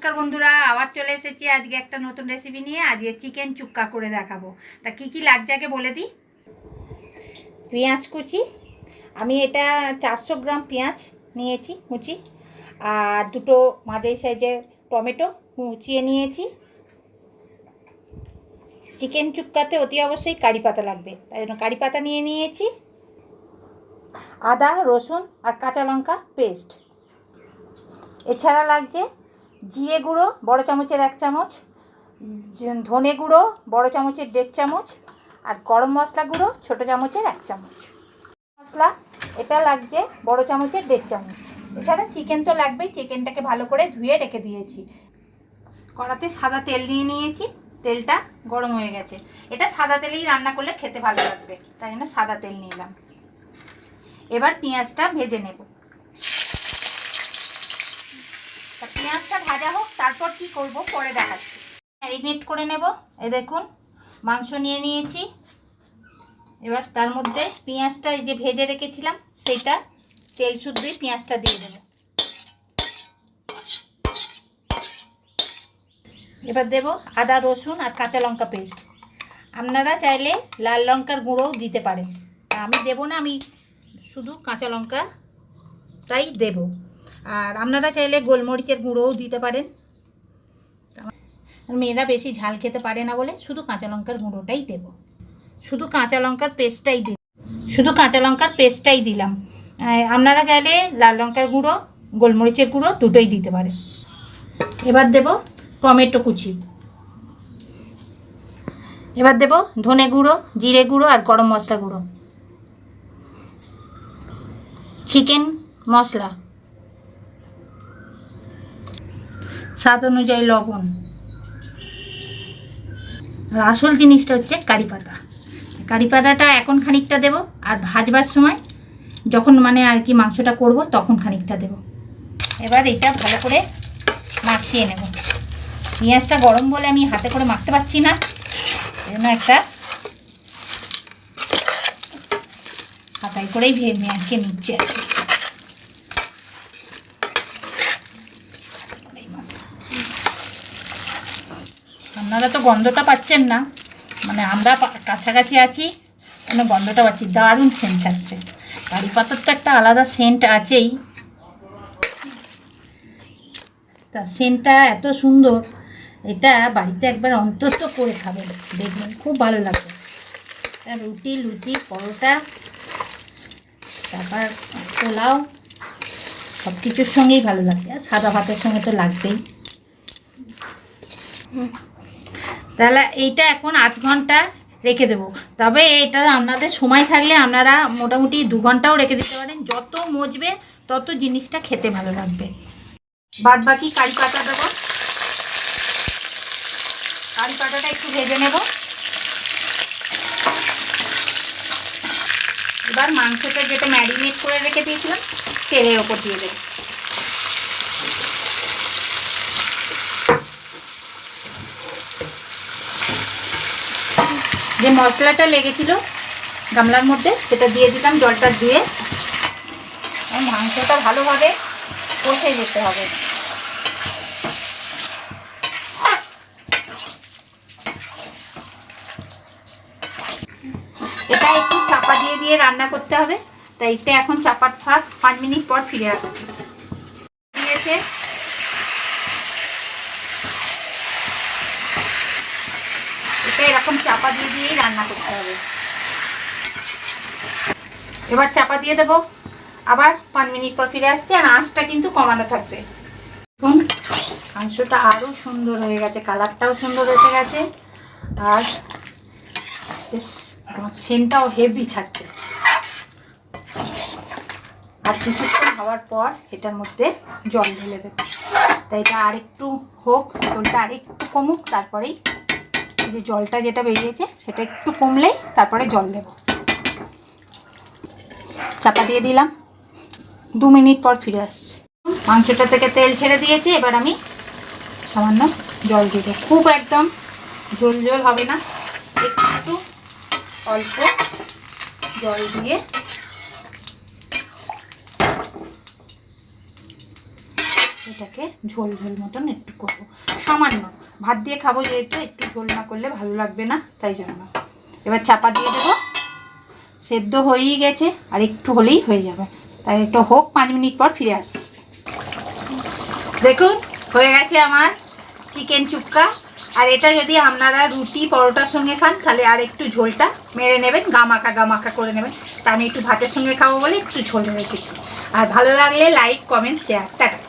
নমস্কার বন্ধুরা, আবার চলে এসেছি আজকে একটা নতুন রেসিপি নিয়ে। আজকে চিকেন চুক্কা করে দেখাবো। তা কি কি লাগছে আগে বলে দিই? পেঁয়াজ কুচি, আমি এটা চারশো গ্রাম পেঁয়াজ নিয়েছি কুচি, আর দুটো মাঝারি সাইজের টমেটো কুচিয়ে নিয়েছি। চিকেন চুক্কাতে অতি অবশ্যই কারি পাতা লাগবে, তাই জন্য কারি পাতা নিয়ে নিয়েছি। আদা, রসুন আর কাঁচা লঙ্কা পেস্ট এছাড়া লাগছে জিরে গুঁড়ো, বড় চামচের এক চামচ ধনে গুঁড়ো, বড় চামচের দেড় চামচ, আর গরম মশলা গুঁড়ো, ছোটো চামচের এক চামচ। মশলা, এটা লাগছে বড় চামচের দেড় চামচ। এছাড়া চিকেন তো লাগবেই, চিকেনটাকে ভালো করে ধুয়ে রেখে দিয়েছি। কড়াতে সাদা তেল নিয়ে নিয়েছি, তেলটা গরম হয়ে গেছে। এটা সাদা তেলেই রান্না করলে খেতে ভালো লাগবে, তাই জন্য সাদা তেল নিলাম। এবার পেঁয়াজটা ভেজে নেব। পেঁয়াজটা ভাজা হোক, তারপর কি করব পরে দেখাচ্ছি। ম্যারিনেট করে নেব। এ দেখুন, মাংস নিয়ে নিয়েছি। এবার তার মধ্যে পেঁয়াজটা এই যে ভেজে রেখেছিলাম, সেটা তেল শুদ্ধই পেঁয়াজটা দিয়ে দেব। এবার দেব আদা, রসুন আর কাঁচা লঙ্কা পেস্ট। আপনারা চাইলে লাল লঙ্কার গুঁড়োও দিতে পারেন। আমি দেবো না, আমি শুধু কাঁচা লঙ্কাটাই দেবো। আর আপনারা চাইলে গোলমরিচের গুঁড়োও দিতে পারেন। মেয়েরা বেশি ঝাল খেতে পারে না বলে শুধু কাঁচা লঙ্কার গুঁড়োটাই দেব। শুধু কাঁচা লঙ্কার পেস্টটাই দিই শুধু কাঁচা লঙ্কার পেস্টটাই দিলাম। আপনারা চাইলে লাল লঙ্কার গুঁড়ো, গোলমরিচের গুঁড়ো দুটোই দিতে পারেন। এবার দেব টমেটো কুচি। এবার দেব ধনে গুঁড়ো, জিরে গুঁড়ো আর গরম মশলা গুঁড়ো। চিকেন মশলা। স্বাদ অনুযায়ী লবণ। আর আসল জিনিসটা হচ্ছে কারি পাতা। কারি পাতাটা এখন খানিকটা দেব, আর ভাজবার সময় যখন মানে আর কি মাংসটা করব তখন খানিকটা দেব। এবার এটা ভালো করে মাখিয়ে নেব। পেঁয়াজটা গরম বলে আমি হাতে করে মাখতে পারছি না জন্য একটা হাতায় করেই ভেঙে মেখে নিচ্ছে আর কি। আপনারা তো গন্ধটা পাচ্ছেন না। মানে আমরা কাছাকাছি আছি মানে গন্ধটা পাচ্ছি? দারুণ সেন্ট ছাড়ছে কারি পাতার তো একটা আলাদা সেন্ট আছেই। তা সেন্টটা এত সুন্দর, এটা বাড়িতে একবার অন্তত করে খাবেন, দেখবেন খুব ভালো লাগবে। রুটি, লুচি, পরোটা, তারপর পোলাও সব কিছুর সঙ্গেই ভালো লাগে, আর সাদা ভাতের সঙ্গে তো লাগবেই। তাহলে এইটা এখন আধ ঘণ্টা রেখে দেবো। তবে এটা আপনাদের সময় থাকলে আপনারা মোটামুটি দু ঘন্টাও রেখে দিতে পারেন। যত মজবে তত জিনিসটা খেতে ভালো লাগবে। বাদ বাকি কারি পাতা দেবো। কারি পাতাটা একটু ভেজে নেব। এবার মাংসটা যেটা ম্যারিনেট করে রেখে দিয়েছিলাম, তেলের ওপর দিয়ে দেবো। যে মশলাটা লেগেছিল গামলার মধ্যে, সেটা দিয়ে দিলাম, জলটা দিয়ে মাংসটা ভালোভাবে কষে যেতে হবে। এটা একটু চাপা দিয়ে দিয়ে রান্না করতে হবে। তাই এটা এখন চাপার থাক পাঁচ মিনিট পর ফিরে আসছি। এটা এরকম চাপা দিয়ে দিয়েই রান্না করতে হবে। এবার চাপা দিয়ে দেবো। আবার পাঁচ মিনিট পর ফিরে আসছি আর আঁচটা কিন্তু কমানো থাকবে। দেখুন, মাংসটা আরও সুন্দর হয়ে গেছে, কালারটাও সুন্দর এসে গেছে। আর বেশ সেন্টটাও হেভি ছাড়ছে। আর কিছুক্ষণ হওয়ার পর এটার মধ্যে জল ঢেলে দেবো। তাই এটা আরেকটু হোক জলটা আরেকটু কমুক, তারপরেই যে জলটা যেটা বেরিয়েছে সেটা একটু কমলেই তারপরে জল দেব। চাপা দিয়ে দিলাম। দু মিনিট পর ফিরে আসছি। মাংসটা থেকে তেল ছেড়ে দিয়েছি, এবার আমি সামান্য জল দিব। খুব একদম ঝোল ঝোল হবে না। একটু অল্প জল দিয়ে এটাকে ঝোল ঝোল মতন একটু করব। সামান্য। ভাত দিয়ে খাব যেহেতু, একটু ঝোল না করলে ভালো লাগবে না, তাই জন্য। এবার চাপা দিয়ে দেবো। সেদ্ধ হয়েই গেছে, আর একটু হলেই হয়ে যাবে। তাই একটু হোক, পাঁচ মিনিট পর ফিরে আসছি। দেখুন, হয়ে গেছে আমার চিকেন চুক্কা। আর এটা যদি আপনারা রুটি, পরোটার সঙ্গে খান, তাহলে আর একটু ঝোলটা মেরে নেবেন, গামাকা গামাকা করে নেবেন। তা আমি একটু ভাতের সঙ্গে খাব বলে একটু ঝোল রেখেছি। আর ভালো লাগলে লাইক, কমেন্ট, শেয়ার। টাটা।